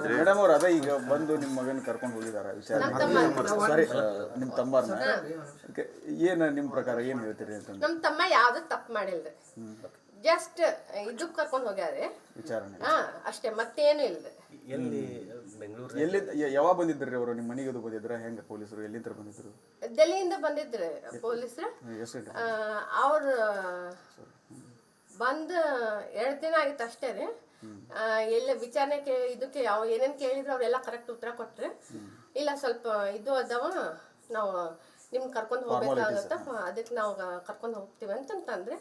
ಹೇಳ್ತೀರಿ ಮೇಡಮ್ ಅವ್ರು ಅದೇ ಈಗ ಬಂದು ನಿಮ್ಮ ಮಗನ ಕರ್ಕೊಂಡು ಹೋಗಿದಾರ ವಿಚಾರ ಸಾರಿ ನಿಮ್ಮ ತಮ್ಮನ Okay, ಏನ್ ನಿಮ್ಮ ಪ್ರಕಾರ ಏನ್ ಹೇಳ್ತೀರಿ ಅಂತ ನಮ್ಮ ತಮ್ಮ ಯಾವ್ದು ತಪ್ಪು ಮಾಡಿಲ್ರಿ. ಜಸ್ಟ್ ಇದಕ್ ಕರ್ಕೊಂಡ್ ಹೋಗ್ಯಾರೆ. ವಿಚಾರಣೆ. ಹಾ ಅಷ್ಟೇ ಮತ್ತೇನು ಇಲ್ರಿ. ಎಲ್ಲಿ ಬೆಂಗಳೂರು ಎಲ್ಲಿ ಯಾವಾಗ ಬಂದಿದ್ರಿ ಅವರು? ನಿಮ್ಮ ಮನೆಗೆ ಅದು ಬಂದಿದ್ರ? ಹೆಂಗ ಪೊಲೀಸರು ಎಲ್ಲಿಂದ ಬಂದಿದ್ರು? ಡೆಲ್ಲಿಯಿಂದ ಬಂದಿದ್ರು ಪೊಲೀಸರು. ಅವ್ರು ಬಂದು ಎರಡು ದಿನ ಆಗಿತ್ತು ಅಷ್ಟೇ ರೀ. ಎಲ್ಲ ವಿಚಾರಣೆ ಕೇ ಇದಕ್ಕೆ ಯಾವ ಏನೇನು ಕೇಳಿದ್ರು ಅವರೆಲ್ಲ ಕರೆಕ್ಟ್ ಉತ್ತರ ಕೊಟ್ರೆ. ಇಲ್ಲ ಸ್ವಲ್ಪ ಇದು ಅದಾವ ನಾವು ನಿಮ್ಗೆ ಕರ್ಕೊಂಡು ಹೋಗ್ಬೇಕಾಗತ್ತ? ಅದಕ್ಕೆ ನಾವು ಕರ್ಕೊಂಡು ಹೋಗ್ತೀವಿ ಅಂತಂತಂದ್ರೆ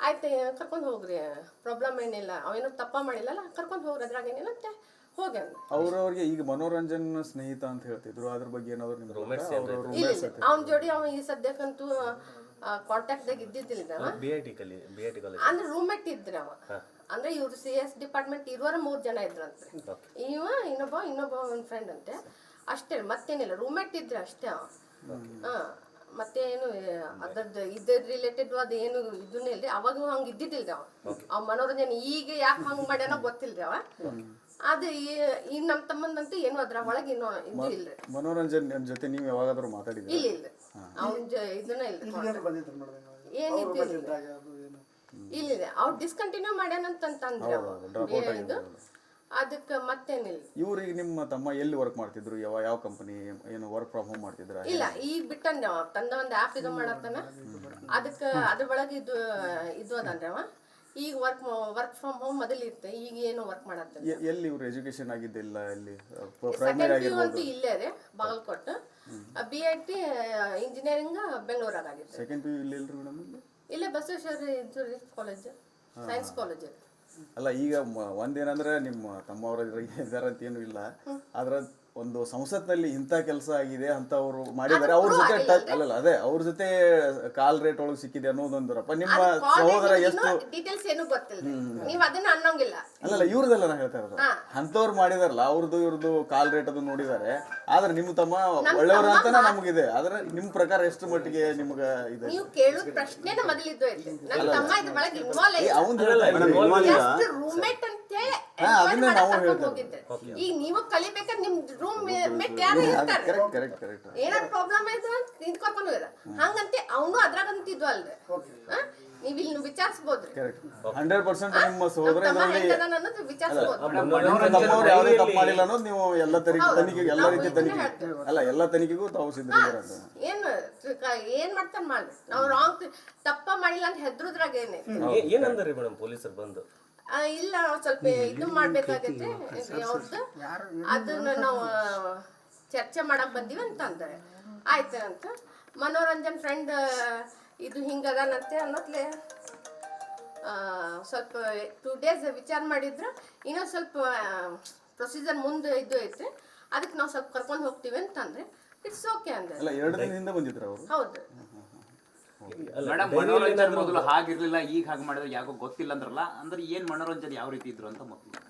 ಆಯ್ತು ಕರ್ಕೊಂಡು ಹೋಗ್ರಿ ಪ್ರಾಬ್ಲಮ್ ಏನಿಲ್ಲ. ಅವೇನು ತಪ್ಪ ಮಾಡಿಲ್ಲಲ್ಲ ಕರ್ಕೊಂಡು ಹೋಗ್ರಿ ಅದ್ರಾಗ ಏನಿಲ್ಲ ಅಂತ ಹೋಗಿ ಅವ್ರವ್ರಿಗೆ ಈಗ ಮನೋರಂಜನ ಸ್ನೇಹಿತ ಅಂತ ಹೇಳ್ತಿದ್ರು ಅದ್ರ ಬಗ್ಗೆ ಏನಾದ್ರು ನಿಮ್ಗೆ ಅವನ ಜೋಡಿ ಅವ ಈ ಸದ್ಯಕ್ಕಂತೂ ಕಾಂಟ್ಯಾಕ್ಟ್ದಾಗ ಇದ್ದಿದ್ದಿಲ್ಲ ಅಂದ್ರೆ ರೂಮ್ಮೇಟ್ ಇದ್ರ ಅವ. ಅಂದ್ರೆ ಇವ್ರು ಸಿ ಎಸ್ ಡಿಪಾರ್ಟ್ಮೆಂಟ್ ಇರುವರ ಮೂರ್ ಜನ ಇದ್ರಂತೆ. ಇವ ಇನ್ನೊಬ್ಬ ಇನ್ನೊಬ್ಬ ಒಂದ್ ಫ್ರೆಂಡ್ ಅಂತೆ. ಅಷ್ಟೇ ಮತ್ತೇನಿಲ್ಲ ರೂಮ್ಮೇಟ್ ಇದ್ರೆ ಅಷ್ಟೇ ಅವ. ಹಾ ಮತ್ತೇನು ಅದ್ರದ್ದು ಇದ್ರ ರಿಲೇಟೆಡ್ ಅದು ಏನು ಇದನ್ನೇ ಇಲ್ರಿ. ಅವಾಗ ಹಂಗ ಇದ್ದಿದ್ದಿಲ್ಲ ಅವ. ಅವ್ ಮನೋರಂಜನೆ ಈಗ ಯಾಕೆ ಹಂಗ ಮಾಡ್ಯಾನ ಗೊತ್ತಿಲ್ರಿ ಅವ. ಅದು ಈ- ನಮ್ಮ ನಮ್ ತಮ್ಮಂದಂತೂ ಏನು ಅದ್ರ ಒಳಗೆ ಇನ್ನು ಇದು ಇಲ್ರಿ. ಮನೋರಂಜನ್ ಜೊತೆ ನೀವು ಯಾವಾಗಾದ್ರೂ ಮಾತಾಡಿದ್ರಿ ಇಲ್ಲ ಇಲ್ಲ. ಅವ್ನ ಇದನ್ನ ಇಲ್ಲ. ಬಂದಿದ್ರು ಮೇಡಮ್ ಏನಿದ್ದು ಇಲ್ಲ ಇಲ್ಲ ಅವ್ರು ಡಿಸ್ಕಂಟಿನ್ಯೂ ಮಾಡ್ಯಾನಂತಂದ್ರೆ ಇದು ಅದಕ್ಕೆ ಮತ್ತೇನಿಲ್ಲ. ಇವ್ರಿಗೆ ನಿಮ್ಮ ತಮ್ಮ ಎಲ್ಲಿ ವರ್ಕ್ ಮಾಡ್ತಿದ್ರು? ಯಾವ ಯಾವ ಕಂಪನಿ ಏನು ವರ್ಕ್ ಫ್ರಮ್ ಹೋಮ್ ಮಾಡ್ತಿದ್ರು? ಇಲ್ಲ ಈಗ ಅವ. ತಂದ ಒಂದು ಆ್ಯಪ್ ಇದು ಮಾಡತ್ತಾನ. ಅದಕ್ಕೆ ಅದ್ರ ಒಳಗೆ ಇದು ಇದು ಅದಂದ್ರೆ ಅವ. ಈಗ ವರ್ಕ್ ವರ್ಕ್ ಫ್ರಮ್ ಹೋಮ್ ಮೊದಲು ಇರ್ತೆ ಈಗ ಏನು ವರ್ಕ್ ಮಾಡತ್ತೆ ಎಲ್ಲಿ ಇವ್ರು ಎಜುಕೇಶನ್ ಆಗಿದ್ದಿಲ್ಲ ಇಲ್ಲಿ ಪ್ರೈಮರಿ ಆಗಿರ್ಬೋದು. ಇಲ್ಲೇ ರೀ Bagalkote. B I T engineering ಬೆಂಗಳೂರಾಗ ಆಗಿದೆ ಸೆಕೆಂಡ್ ಪಿ ಯು ಇಲ್ಲಿ ಮೇಡಮ್ ಇಲ್ಲಿ ಬಸವೇಶ್ವರ ಇದು ರೀ ಕಾಲೇಜ್ ಸೈನ್ಸ್ ಕಾಲೇಜ್ ಅಲ್ಲ ಈಗ ಮ- ಒಂದೇನಂದ್ರೆ ನಿಮ್ಮ ತಮ್ಮವ್ರ ಇದಾರ ಅಂತ ಏನು ಇಲ್ಲ ಆದ್ರ ಒಂದು ಸಂಸತ್ನಲ್ಲಿ ಇಂಥ ಕೆಲಸ ಆಗಿದೆ ಅಂತ ಅವರು ಮಾಡಿದ್ದಾರೆ. ಅವ್ರ ಜೊತೆ ಟಚ್ ಅಲ್ಲಲ್ಲ ಅದೇ ಅವ್ರ ಜೊತೆ ಕಾಲ್ ರೇಟ್ ಒಳಗೆ ಸಿಕ್ಕಿದೆ ಅನ್ನೋದೊಂದರಪ್ಪ. ನಿಮ್ಮ ಸಹೋದರ ಎಷ್ಟು ಡೀಟೇಲ್ಸ್ ಏನು ಗೊತ್ತಿಲ್ಲ. ನೀವು ಅದನ್ನ ಅನ್ನೋಂಗಿಲ್ಲ. ಅಲ್ಲಲ್ಲ ಇವ್ರದಲ್ಲ ನಾನು ಹೇಳ್ತಾ ಇರೋದು. ಅಂತವ್ರು ಮಾಡಿದಾರಲ್ಲ ಅವ್ರದ್ದು ಇವ್ರದ್ದು ಕಾಲ್ ರೇಟ್ ಅದು ನೋಡಿದ್ದಾರೆ ಆದ್ರೆ ನಿಮ್ಮ ತಮ್ಮ ಒಳ್ಳೆಯವರು ಅಂತಾನೆ ನಮಗಿದೆ. ಆದ್ರೆ ನಿಮ್ಮ ಪ್ರಕಾರ ಎಷ್ಟು ಮಟ್ಟಿಗೆ ನಿಮ್ಗ ಇದೆ? ನೀವು ಕೇಳೋ ಪ್ರಶ್ನೆನ ಮೊದಲಿದ್ದು ಇಲ್ಲಿ ನನ್ನ ತಮ್ಮ ಇದ್ರ ಒಳಗೆ ಇನ್ವಾಲ್ವ್ ಅವ್ನ್ ಹೇಳ್ತಾ ಜಸ್ಟ್ ರೂಮ್ಮೇಟ್ ಅದನ್ನೇ ನಾವು ಈಗ ನೀವು ಕಲಿಬೇಕಾದ್ರೆ ನಿಮ್ ರೂಮ್ ಮೆಟ್ ಯಾರು ಇರ್ತಾರೆ. ಕರೆಕ್ಟ್ ಕರೆಕ್ಟ್ ಪ್ರಾಬ್ಲಮ್ ಆಯ್ತು ಅಂತ ಹಂಗಂತೆ ಅವನು ಅದ್ರಾಗಂತಿದ್ವು ಅಲ್ರಿ. ಆ? ನೀವ್ ಇಲ್ಲಿ ವಿಚಾರಿಸ್ಬೋದ್ರಿ. ಕರೆಕ್ಟ್ ಹಂಡ್ರೆಡ್ ಪರ್ಸೆಂಟ್ ನಿಮ್ಮ ಸಹೋದರ ತಮ್ಮ ಇದರಲ್ಲಿ ಹೆಂಗದಾನ ಅನ್ನೋದು ವಿಚಾರಿಸ್ಬೋದು ತಮ್ಮವ್ರು ಯಾವುದೇ ತಪ್ಪು ಮಾಡಿಲ್ಲ ಅನ್ನೋದು ನೀವು ಎಲ್ಲ ತನಿಖೆ ತನಿಖೆಗೆ ಎಲ್ಲ ರೀತಿ ತನಿಖೆ ಅಲ್ಲ ಎಲ್ಲ ತನಿಖೆಗೂ ತಾವು ಸಿದ್ಧರಿದ್ದೀರ ಏನ್ ಏನ್ ಮಾಡ್ತಾನ ಮಾಡ್ರಿ. ನಾವು ರಾಂಗ್ ತಪ್ಪ ಮಾಡಿಲ್ಲ ಅಂತ ಹೆದ್ರುದ್ರಾಗ ಏನೇ. ಏನಂದ್ರಿ ಮೇಡಮ್ ಪೊಲೀಸರು ಬಂದು? ಆ, ಇಲ್ಲ ಸ್ವಲ್ಪ ಇದು ಮಾಡ್ಬೇಕಾಗತ್ತೆ ಅವ್ರದ್ದು ಅದನ್ನ ನಾವು ಚರ್ಚೆ ಮಾಡಕ್ ಬಂದೀವಿ ಅಂತ ಅಂತಾರೆ ಆಯ್ತು ಅಂತ. ಮನೋರಂಜನ್ ಫ್ರೆಂಡ್ ಇದು ಹಿಂಗದಾನಂತೆ ಅನ್ನೋತ್ಲೆ ಆ, ಸ್ವಲ್ಪ ಟೂ ಡೇಸ್ ವಿಚಾರ ಮಾಡಿದ್ರ. ಇನ್ನೂ ಸ್ವಲ್ಪ ಪ್ರೊಸೀಜರ್ ಮುಂದೆ ಇದು ಐತೆ. ಅದಕ್ಕೆ ನಾವು ಸ್ವಲ್ಪ ಕರ್ಕೊಂಡು ಹೋಗ್ತೀವಿ ಅಂತಂದ್ರೆ ಇಟ್ಸ್ ಓಕೆ ಅಂದ್ರೆ ಅಲ್ಲ ಎರಡು ದಿನದಿಂದ ಬಂದಿದ್ರು ಅವರು? ಹೌದು. ಮೇಡಮ್ ಮನೋರಂಜನೆ ಮೊದಲು ಹಾಗಿರ್ಲಿಲ್ಲ ಈಗ ಹಾಗೆ ಮಾಡಿದ್ರೆ ಯಾಕೋ ಗೊತ್ತಿಲ್ಲ ಅಂದ್ರಲ್ಲ ಅಂದ್ರೆ ಏನ್ ಮನೋರಂಜನೆ ಯಾವ ರೀತಿ ಇದ್ರು ಅಂತ ಮೊದಲು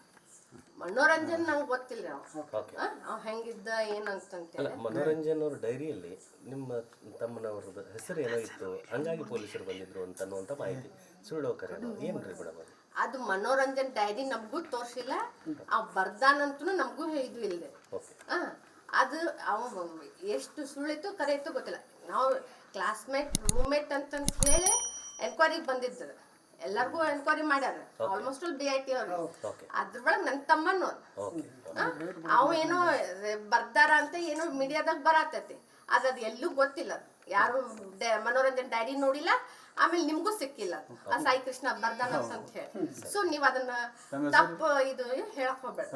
ಮನೋರಂಜನ್ ನಂಗೆ ಗೊತ್ತಿಲ್ಲ ಅವ. ಹೆಂಗಿದ್ದ ಏನಂತಂತೆ ಅಲ್ಲ ಮನೋರಂಜನ್ ಅವ್ರ ಡೈರಿಯಲ್ಲಿ ನಿಮ್ಮ ತಮ್ಮನವ್ರದ್ದು ಹೆಸರು ಏನೋ ಇತ್ತು ಹಂಗಾಗಿ ಪೊಲೀಸರು ಬಂದಿದ್ರು ಅಂತ ಅನ್ನುವಂಥ ಮಾಹಿತಿ. ಸುಳ್ಳು ಕರೆ ಏನ್ರಿ ಮೇಡಮ್ ಅದು? ಅದು ಮನೋರಂಜನ್ ಡೈರಿ ನಮಗೂ ತೋರಿಸಿಲ್ಲ ಅವ್ ಬರ್ದಾನಂತೂ ನಮಗೂ ಇದು ಇಲ್ಲದೆ ಓಕೆ ಆ, ಅದು ಅವ ಎಷ್ಟು ಸುಳ್ಳಿತ್ತು ಕರೆಯಿತು ಇತ್ತು ಗೊತ್ತಿಲ್ಲ. ನಾವು ಕ್ಲಾಸ್ಮೇಟ್ ರೂಮ್ಮೇಟ್ ಅಂತಂತ ಹೇಳಿ ಎನ್ಕ್ವೈರಿಗೆ ಬಂದಿದ್ದು. ಎಲ್ಲರಿಗೂ ಎನ್ಕ್ವೈರಿ ಮಾಡ್ಯಾರ. Almost all B I T ಅವರು. ಅದ್ರ ಅದ್ರೊಳಗೆ ನನ್ನ ತಮ್ಮನು. ಅವ ಏನೋ ಬರ್ದಾರ ಅಂತ ಏನೋ ಮೀಡಿಯಾದಾಗ ಬರತೈತಿ. ಅದ್ ಅದು ಎಲ್ಲೂ ಗೊತ್ತಿಲ್ಲ. ಯಾರು ಮನೋರಂಜನ್ ಡೈರಿ ನೋಡಿಲ್ಲ ಆಮೇಲೆ ನಿಮ್ಗೂ ಸಿಕ್ಕಿಲ್ಲ. ಆ ಸಾಯಿ ಕೃಷ್ಣ ಬರ್ದಾನ ಅಂತ ಹೇಳಿ. ಸೊ ನೀವು ಅದನ್ನ ತಪ್ಪು ಇದು ಹೇಳಕ್ ಹೋಗ್ಬೇಡ.